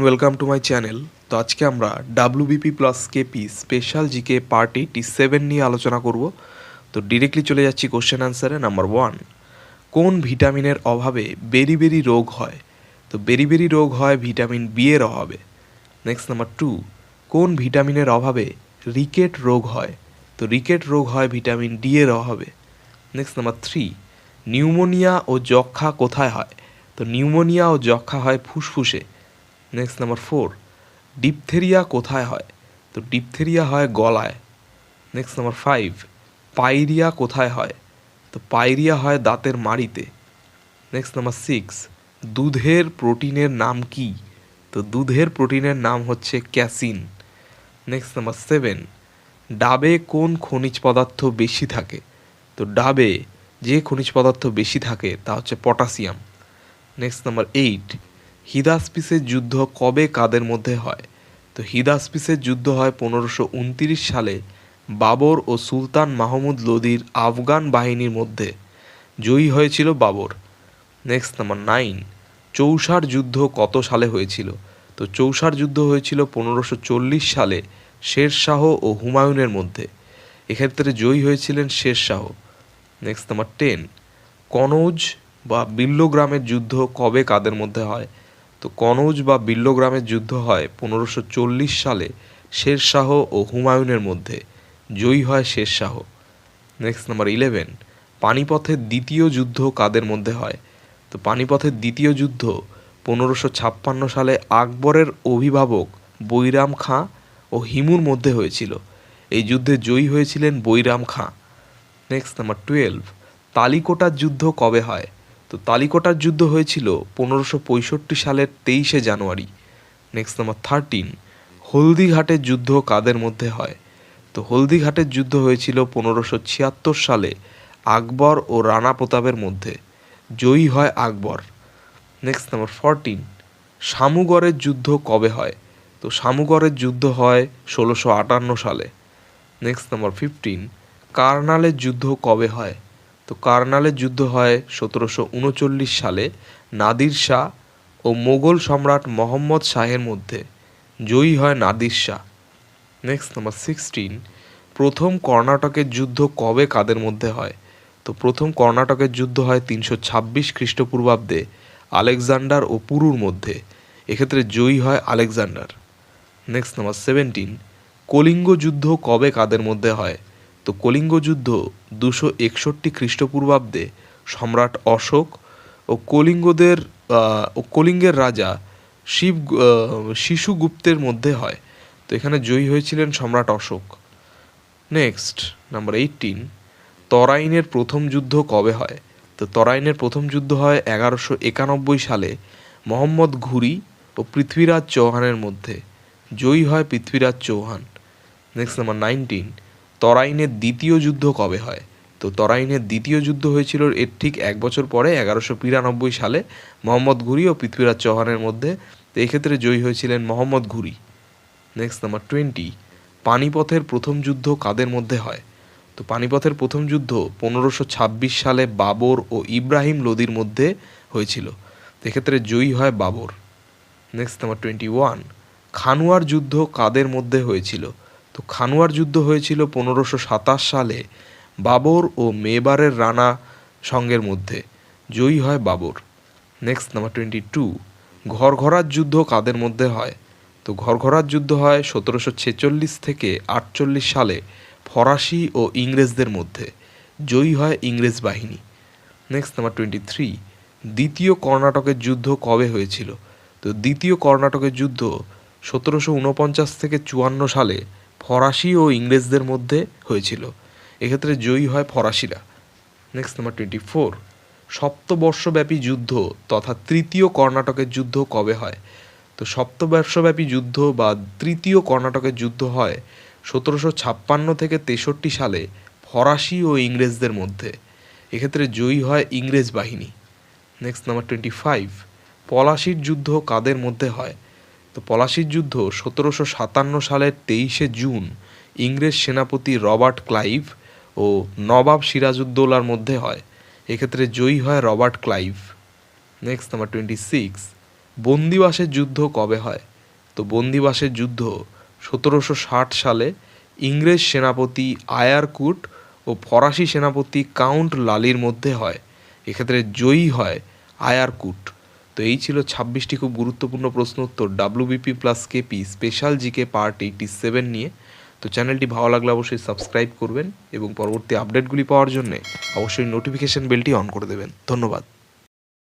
Welcome to my channel তো আজকে আমরা WBP plus KP special GK part eighty seven নিয়ে আলোচনা করব। তো ডিরেক্টলি চলে যাচ্ছি কোশ্চেন অ্যান্সারে নাম্বার ওয়ান কোন ভিটামিনের অভাবে বেরি বেরি রোগ হয়? তো বেরি বেরি রোগ হয় ভিটামিন বি এর অভাবে। নেক্সট নাম্বার টু কোন ভিটামিনের অভাবে রিকেট রোগ হয়? তো রিকেট রোগ হয় ভিটামিন ডি এর অভাবে। নেক্সট নাম্বার থ্রি নিউমোনিয়া ও যক্ষা কোথায় হয়? তো নিউমোনিয়া ও যক্ষা হয় ফুসফুসে। নেক্সট নাম্বার ফোর ডিপথেরিয়া কোথায় হয়? তো ডিপথেরিয়া হয় গলায়। নেক্সট নাম্বার ফাইভ পাইরিয়া কোথায় হয়? তো পাইরিয়া হয় দাঁতের মাড়িতে। নেক্সট নাম্বার সিক্স দুধের প্রোটিনের নাম কি? তো দুধের প্রোটিনের নাম হচ্ছে ক্যাসিন। নেক্সট নাম্বার সেভেন ডাবে কোন খনিজ পদার্থ বেশি থাকে? তো ডাবে যে খনিজ পদার্থ বেশি থাকে, তা হচ্ছে পটাশিয়াম। নেক্সট নাম্বার এইট হিদাসপিসের যুদ্ধ কবে কাদের মধ্যে হয়? তো হিদাসপিসের যুদ্ধ হয় পনেরোশো উনতিরিশ সালে বাবর ও সুলতান মাহমুদ লোদির আফগান বাহিনীর মধ্যে। জয়ী হয়েছিল বাবর। নেক্সট নাম্বার নাইন চৌষার যুদ্ধ কত সালে হয়েছিল? তো চৌষার যুদ্ধ হয়েছিল পনেরোশো চল্লিশ সালে শেরশাহ ও হুমায়ুনের মধ্যে। এক্ষেত্রে জয়ী হয়েছিলেন Shershah. Next number ten Kannauj বা বিল্লগ্রামের যুদ্ধ কবে কাদের মধ্যে হয়? তো কনৌজ বা বিল্লগ্রামের যুদ্ধ হয় পনেরোশো সালে শেরশাহ ও হুমায়ুনের মধ্যে। জয়ী হয় শেরশাহ। নেক্সট নাম্বার ইলেভেন পানিপথের দ্বিতীয় যুদ্ধ কাদের মধ্যে হয়? তো পানিপথের দ্বিতীয় যুদ্ধ পনেরোশো ছাপ্পান্ন সালে আকবরের অভিভাবক বৈরাম খাঁ ও হিমুর মধ্যে হয়েছিল। এই যুদ্ধে জয়ী হয়েছিলেন Bairam Khan. Next number twelve তালিকোটার যুদ্ধ কবে হয়? তো তালিকোটার যুদ্ধ হয়েছিল পনেরোশো পঁয়ষট্টি সালের তেইশে জানুয়ারি। নেক্সট নাম্বার থার্টিন হলদিঘাটের যুদ্ধ কাদের মধ্যে হয়? তো হলদিঘাটের যুদ্ধ হয়েছিল পনেরোশো ছিয়াত্তর সালে আকবর ও রানা প্রতাপের মধ্যে। জয়ী হয় আকবর। নেক্সট নাম্বার ফরটিন শামুগড়ের যুদ্ধ কবে হয়? তো শামুগড়ের যুদ্ধ হয় ষোলোশো আটান্ন সালে। নেক্সট নাম্বার ফিফটিন কার্নালের যুদ্ধ কবে হয়? তো কার্নালের যুদ্ধ হয় সতেরোশো উনচল্লিশ সালে নাদির শাহ ও মোগল সম্রাট মোহাম্মদ শাহের মধ্যে। জয়ী হয় Nadir Shah. Next number sixteen প্রথম কর্ণাটকের যুদ্ধ কবে কাদের মধ্যে হয়? তো প্রথম কর্ণাটকের যুদ্ধ হয় তিনশো ছাব্বিশ খ্রিস্টপূর্বাব্দে আলেকজান্ডার ও পুরুর মধ্যে। এক্ষেত্রে জয়ী হয় Alexander. Next number seventeen Kalinga যুদ্ধ কবে কাদের মধ্যে হয়? তো কলিঙ্গ যুদ্ধ দুশো একষট্টি খ্রিস্টপূর্বাব্দে সম্রাট অশোক ও কলিঙ্গদের ও কলিঙ্গের রাজা শিব শিশুগুপ্তের মধ্যে হয়। তো এখানে জয়ী হয়েছিলেন সম্রাট অশোক। নেক্সট, নাম্বার এইটিন, তরাইনের প্রথম যুদ্ধ কবে হয়? তো তরাইনের প্রথম যুদ্ধ হয় এগারোশো একানব্বই সালে মোহাম্মদ ঘুরি ও পৃথ্বীরাজ চৌহানের মধ্যে। জয়ী হয় Prithviraj Chauhan. Next, number nineteen তরাইনের দ্বিতীয় যুদ্ধ কবে হয়? তো তরাইনের দ্বিতীয় যুদ্ধ হয়েছিল এর ঠিক এক বছর পরে, এগারোশো বিরানব্বই সালে মোহাম্মদ ঘুরি ও পৃথ্বীরাজ চৌহানের মধ্যে। তো এক্ষেত্রে জয়ী হয়েছিলেন মোহাম্মদ ঘুরি। নেক্সট নাম্বার টোয়েন্টি পানিপথের প্রথম যুদ্ধ কাদের মধ্যে হয়? তো পানিপথের প্রথম যুদ্ধ পনেরোশো ছাব্বিশ সালে বাবর ও ইব্রাহিম লোদির মধ্যে হয়েছিল। এক্ষেত্রে জয়ী হয় Babur. Next number twenty one খানুয়ার যুদ্ধ কাদের মধ্যে হয়েছিল? তো খানুয়ার যুদ্ধ হয়েছিল পনেরোশো সাতাশ সালে বাবর ও মেবারের রানা সঙ্গের মধ্যে। জয়ী হয় Babur. Next number twenty two ঘরঘরার যুদ্ধ কাদের মধ্যে হয়? তো ঘরঘরার যুদ্ধ হয় সতেরোশো ছেচল্লিশ থেকে আটচল্লিশ সালে ফরাসি ও ইংরেজদের মধ্যে। জয়ী হয় ইংরেজ বাহিনী। নেক্সট নাম্বার টোয়েন্টি থ্রি দ্বিতীয় কর্ণাটকের যুদ্ধ কবে হয়েছিল? তো দ্বিতীয় কর্ণাটকের যুদ্ধ সতেরোশো উনপঞ্চাশ থেকে চুয়ান্ন সালে ফরাসি ও ইংরেজদের মধ্যে হয়েছিল। এক্ষেত্রে জয়ী হয় ফরাসিরা। নেক্সট নাম্বার টোয়েন্টি ফোর সপ্তবর্ষব্যাপী যুদ্ধ তথা তৃতীয় কর্ণাটকের যুদ্ধ কবে হয়? তো সপ্তবর্ষব্যাপী যুদ্ধ বা তৃতীয় কর্ণাটকের যুদ্ধ হয় সতেরোশো ছাপ্পান্ন থেকে তেষট্টি সালে ফরাসি ও ইংরেজদের মধ্যে। এক্ষেত্রে জয়ী হয় ইংরেজ বাহিনী। নেক্সট নাম্বার টোয়েন্টি ফাইভ পলাশির যুদ্ধ কাদের মধ্যে হয়? তো পলাশির যুদ্ধ সতেরোশো সাতান্ন সালের তেইশে জুন ইংরেজ সেনাপতি রবার্ট ক্লাইভ ও নবাব সিরাজউদ্দৌলার মধ্যে হয়। এক্ষেত্রে জয়ী হয় Robert Clive. Next number twenty six বন্দিবাসের যুদ্ধ কবে হয়? তো বন্দিবাসের যুদ্ধ সতেরোশো ষাট সালে ইংরেজ সেনাপতি আয়ারকুট ও ফরাসি সেনাপতি কাউন্ট লালির মধ্যে হয়। এক্ষেত্রে জয়ী হয় আয়ারকুট। তো এই ছিল ছাব্বিশটি খুব গুরুত্বপূর্ণ প্রশ্ন উত্তর। WBP plus KP special GK part eighty seven নিয়ে। তো চ্যানেলটি ভালো লাগলে অবশ্যই সাবস্ক্রাইব করবেন এবং পরবর্তী আপডেটগুলি পাওয়ার জন্য অবশ্যই নোটিফিকেশন বেলটি অন করে দেবেন। ধন্যবাদ।